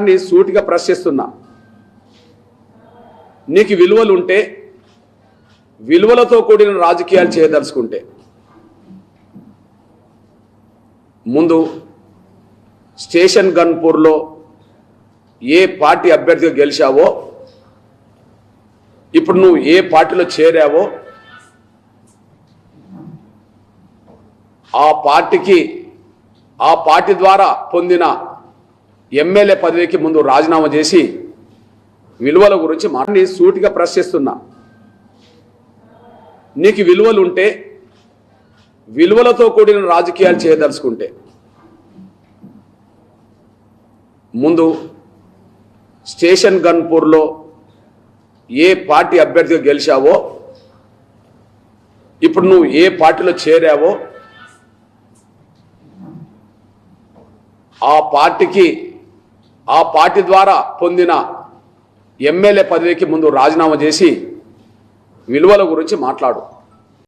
సూటిగా ప్రశ్నిస్తున్నా. నీకు విలువలు ఉంటే విలువలతో కూడిన రాజకీయాలు చేయదలుచుకుంటే. ముందు స్టేషన్ గన్పూర్లో ఏ పార్టీ అభ్యర్థిగా గెలిచావో ఇప్పుడు నువ్వు ఏ పార్టీలో చేరావో ఆ పార్టీకి ఆ పార్టీ ద్వారా పొందిన ఎమ్మెల్యే పదవికి ముందు రాజీనామా చేసి విలువల గురించి మాట్లాడి సూటిగా ప్రశ్నిస్తున్నా. నీకు విలువలు ఉంటే విలువలతో కూడిన రాజకీయాలు చేయదలుచుకుంటే. ముందు స్టేషన్ గన్పూర్లో ఏ పార్టీ అభ్యర్థిగా గెలిచావో ఇప్పుడు నువ్వు ఏ పార్టీలో చేరావో ఆ పార్టీకి ఆ పార్టీ ద్వారా పొందిన ఎమ్మెల్యే పదవికి ముందు రాజీనామా చేసి విలువల గురించి మాట్లాడు.